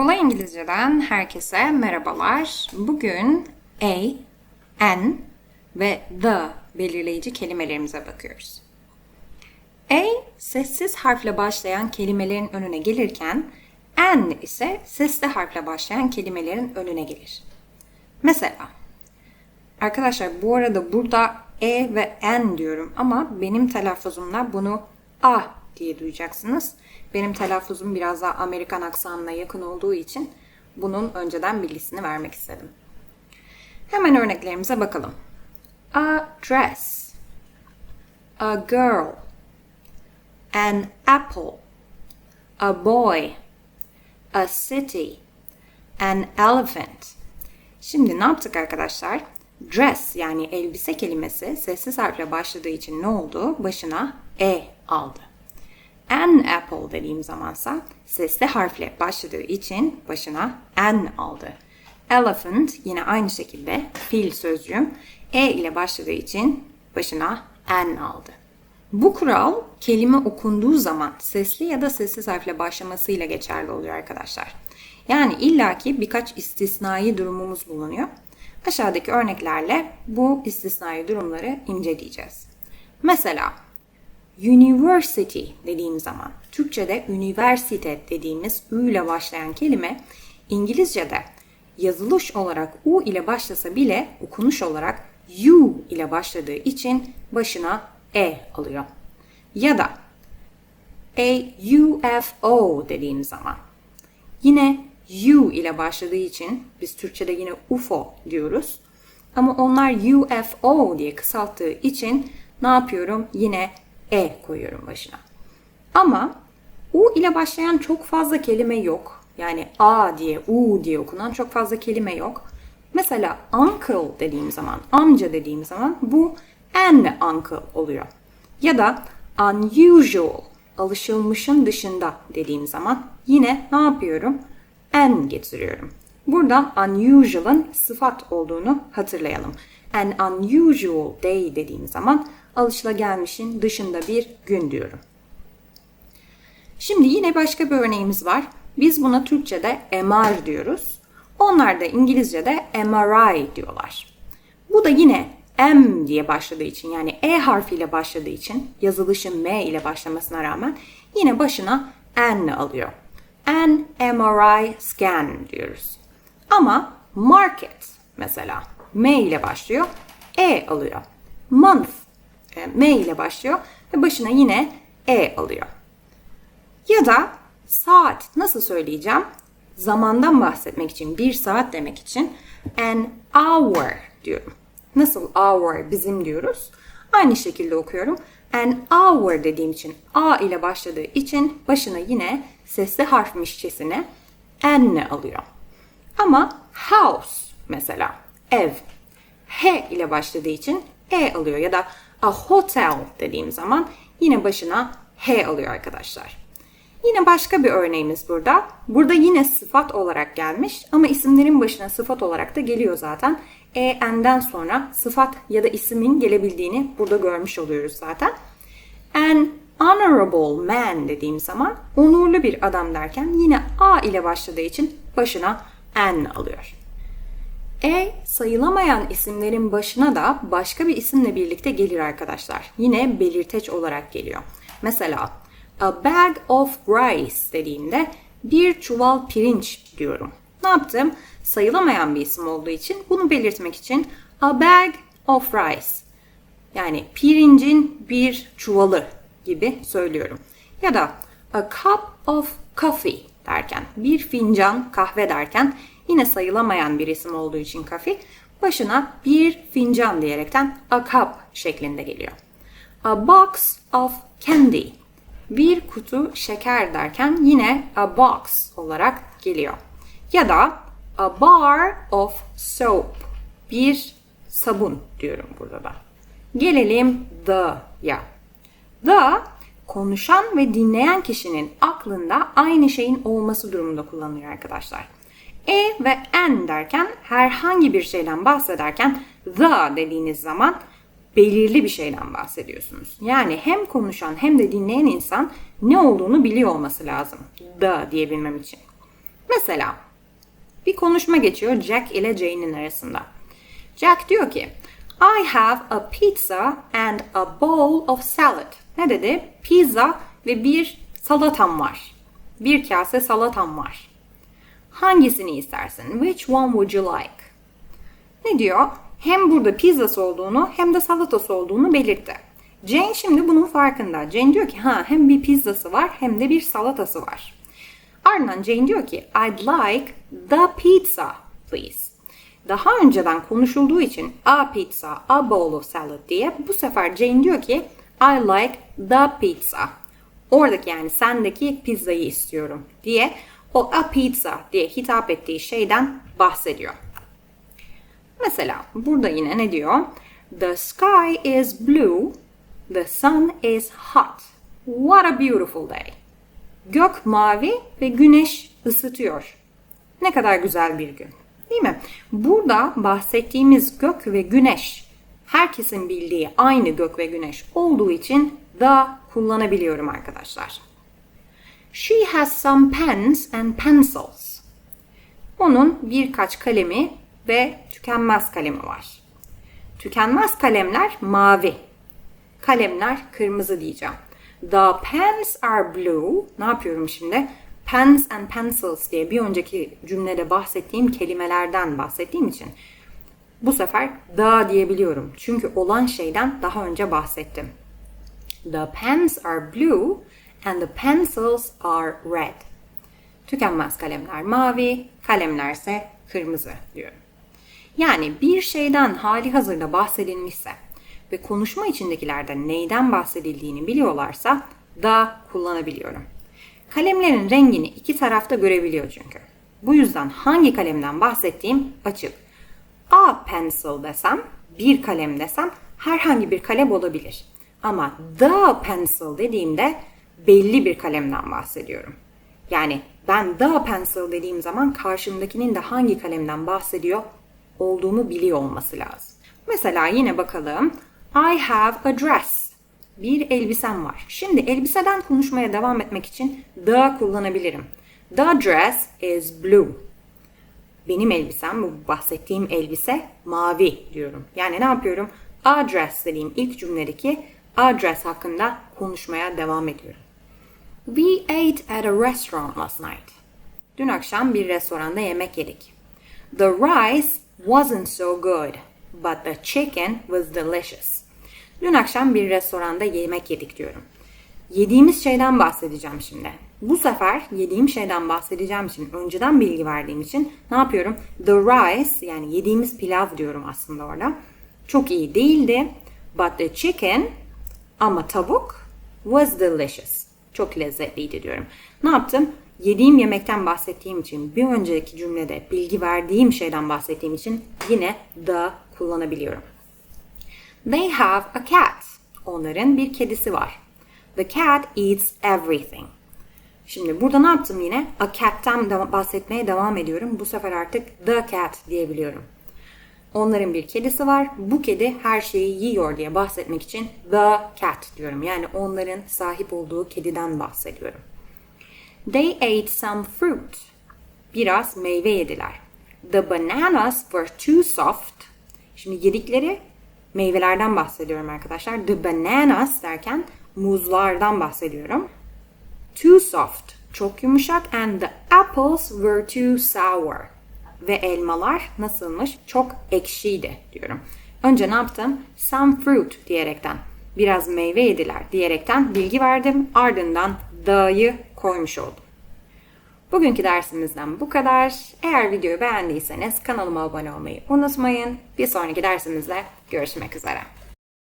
Kolay İngilizce'den herkese merhabalar. Bugün a, an ve the belirleyici kelimelerimize bakıyoruz. A sessiz harfle başlayan kelimelerin önüne gelirken an ise sesli harfle başlayan kelimelerin önüne gelir. Mesela arkadaşlar bu arada burada e ve n diyorum ama benim telaffuzumla bunu a diye duyacaksınız. Benim telaffuzum biraz daha Amerikan aksanına yakın olduğu için bunun önceden bilgisini vermek istedim. Hemen örneklerimize bakalım. A dress, a girl, an apple, a boy, a city, an elephant. Şimdi ne yaptık arkadaşlar? Dress yani elbise kelimesi sessiz harfle başladığı için ne oldu? Başına e aldı. An apple dediğim zamansa sesli harfle başladığı için başına an aldı. Elephant yine aynı şekilde fil sözcüğüm e ile başladığı için başına an aldı. Bu kural kelime okunduğu zaman sesli ya da sessiz harfle başlamasıyla geçerli oluyor arkadaşlar. Yani illaki birkaç istisnai durumumuz bulunuyor. Aşağıdaki örneklerle bu istisnai durumları inceleyeceğiz. Mesela university dediğim zaman Türkçe'de üniversite dediğimiz ü ile başlayan kelime İngilizce'de yazılış olarak u ile başlasa bile okunuş olarak u ile başladığı için başına e alıyor. Ya da a UFO dediğim zaman yine U ile başladığı için biz Türkçe'de yine UFO diyoruz. Ama onlar UFO diye kısalttığı için ne yapıyorum? Yine E koyuyorum başına. Ama U ile başlayan çok fazla kelime yok. Yani A diye, U diye okunan çok fazla kelime yok. Mesela uncle dediğim zaman, amca dediğim zaman bu an uncle oluyor. Ya da unusual, alışılmışın dışında dediğim zaman yine ne yapıyorum? an getiriyorum. Burada unusual'ın sıfat olduğunu hatırlayalım. An unusual day dediğim zaman alışılagelmişin dışında bir gün diyorum. Şimdi yine başka bir örneğimiz var. Biz buna Türkçe'de MR diyoruz. Onlar da İngilizce'de MRI diyorlar. Bu da yine M diye başladığı için yani E harfiyle başladığı için yazılışı M ile başlamasına rağmen yine başına N alıyor. An MRI scan diyoruz. Ama market mesela M ile başlıyor, E alıyor. Month e, M ile başlıyor ve başına yine E alıyor. Ya da saat nasıl söyleyeceğim? Zamandan bahsetmek için, bir saat demek için an hour diyorum. Nasıl hour bizim diyoruz? Aynı şekilde okuyorum. An hour dediğim için A ile başladığı için başına yine sesli harfmişçesine N alıyor. Ama house mesela ev H ile başladığı için E alıyor ya da a hotel dediğim zaman yine başına H alıyor arkadaşlar. Yine başka bir örneğimiz burada. Burada yine sıfat olarak gelmiş ama isimlerin başına sıfat olarak da geliyor zaten. E, n'den sonra sıfat ya da ismin gelebildiğini burada görmüş oluyoruz zaten. An honorable man dediğim zaman onurlu bir adam derken yine A ile başladığı için başına N alıyor. E sayılamayan isimlerin başına da başka bir isimle birlikte gelir arkadaşlar. Yine belirteç olarak geliyor. Mesela a bag of rice dediğimde bir çuval pirinç diyorum. Ne yaptım? Sayılamayan bir isim olduğu için bunu belirtmek için a bag of rice yani pirincin bir çuvalı gibi söylüyorum. Ya da a cup of coffee derken bir fincan kahve derken yine sayılamayan bir isim olduğu için coffee başına bir fincan diyerekten a cup şeklinde geliyor. A box of candy bir kutu şeker derken yine a box olarak geliyor. Ya da a bar of soap bir sabun diyorum burada da. Gelelim the'ya. The konuşan ve dinleyen kişinin aklında aynı şeyin olması durumunda kullanılıyor arkadaşlar. E ve n derken herhangi bir şeyden bahsederken the dediğiniz zaman belirli bir şeyden bahsediyorsunuz. Yani hem konuşan hem de dinleyen insan ne olduğunu biliyor olması lazım. The diyebilmem için. Mesela bir konuşma geçiyor Jack ile Jane'in arasında. Jack diyor ki I have a pizza and a bowl of salad. Ne dedi? Pizza ve bir salatam var. Bir kase salatam var. Hangisini istersin? Which one would you like? Ne diyor? Hem burada pizzası olduğunu hem de salatası olduğunu belirtti. Jane şimdi bunun farkında. Jane diyor ki ha hem bir pizzası var hem de bir salatası var. Ardından Jane diyor ki I'd like the pizza please. Daha önceden konuşulduğu için a pizza, a bowl of salad diye bu sefer Jane diyor ki I like the pizza. Oradaki yani sendeki pizzayı istiyorum diye a pizza diye hitap ettiği şeyden bahsediyor. Mesela burada yine ne diyor? The sky is blue, the sun is hot. What a beautiful day. Gök mavi ve güneş ısıtıyor. Ne kadar güzel bir gün. Değil mi? Burada bahsettiğimiz gök ve güneş herkesin bildiği aynı gök ve güneş olduğu için the kullanabiliyorum arkadaşlar. She has some pens and pencils. Onun birkaç kalemi ve tükenmez kalemi var. Tükenmez kalemler mavi. Kalemler kırmızı diyeceğim. The pens are blue. Ne yapıyorum şimdi? Pens and pencils diye bir önceki cümlede bahsettiğim kelimelerden bahsettiğim için bu sefer the diyebiliyorum. Çünkü olan şeyden daha önce bahsettim. The pens are blue and the pencils are red. Tükenmez kalemler mavi, kalemlerse kırmızı diyorum. Yani bir şeyden hali hazırda bahsedilmişse ve konuşma içindekilerden neyden bahsedildiğini biliyorlarsa da kullanabiliyorum. Kalemlerin rengini iki tarafta görebiliyor çünkü. Bu yüzden hangi kalemden bahsettiğim açık. A pencil desem, bir kalem desem herhangi bir kalem olabilir. Ama the pencil dediğimde belli bir kalemden bahsediyorum. Yani ben the pencil dediğim zaman karşımdakinin de hangi kalemden bahsediyor olduğumu biliyor olması lazım. Mesela yine bakalım. I have a dress. Bir elbisem var. Şimdi elbiseden konuşmaya devam etmek için the kullanabilirim. The dress is blue. Benim elbisem, bu bahsettiğim elbise mavi diyorum. Yani ne yapıyorum? A dress dediğim ilk cümledeki a dress hakkında konuşmaya devam ediyorum. We ate at a restaurant last night. Dün akşam bir restoranda yemek yedik. The rice wasn't so good, but the chicken was delicious. Dün akşam bir restoranda yemek yedik diyorum. Yediğimiz şeyden bahsedeceğim şimdi. Bu sefer yediğim şeyden bahsedeceğim için, önceden bilgi verdiğim için ne yapıyorum? The rice yani yediğimiz pilav diyorum aslında orada. Çok iyi değildi. But the chicken ama tavuk was delicious. Çok lezzetliydi diyorum. Ne yaptım? Yediğim yemekten bahsettiğim için, bir önceki cümlede bilgi verdiğim şeyden bahsettiğim için yine the kullanabiliyorum. They have a cat. Onların bir kedisi var. The cat eats everything. Şimdi burada ne yaptım yine? A cat'ten bahsetmeye devam ediyorum. Bu sefer artık the cat diyebiliyorum. Onların bir kedisi var. Bu kedi her şeyi yiyor diye bahsetmek için the cat diyorum. Yani onların sahip olduğu kediden bahsediyorum. They ate some fruit. Biraz meyve yediler. The bananas were too soft. Şimdi yedikleri meyvelerden bahsediyorum arkadaşlar. The bananas derken muzlardan bahsediyorum. Too soft, çok yumuşak and the apples were too sour. Ve elmalar nasılmış? Çok ekşiydi diyorum. Önce ne yaptım? Some fruit diyerekten biraz meyve yediler diyerekten bilgi verdim. Ardından the'yı koymuş oldum. Bugünkü dersimizden bu kadar. Eğer videoyu beğendiyseniz kanalıma abone olmayı unutmayın. Bir sonraki dersimizde görüşmek üzere.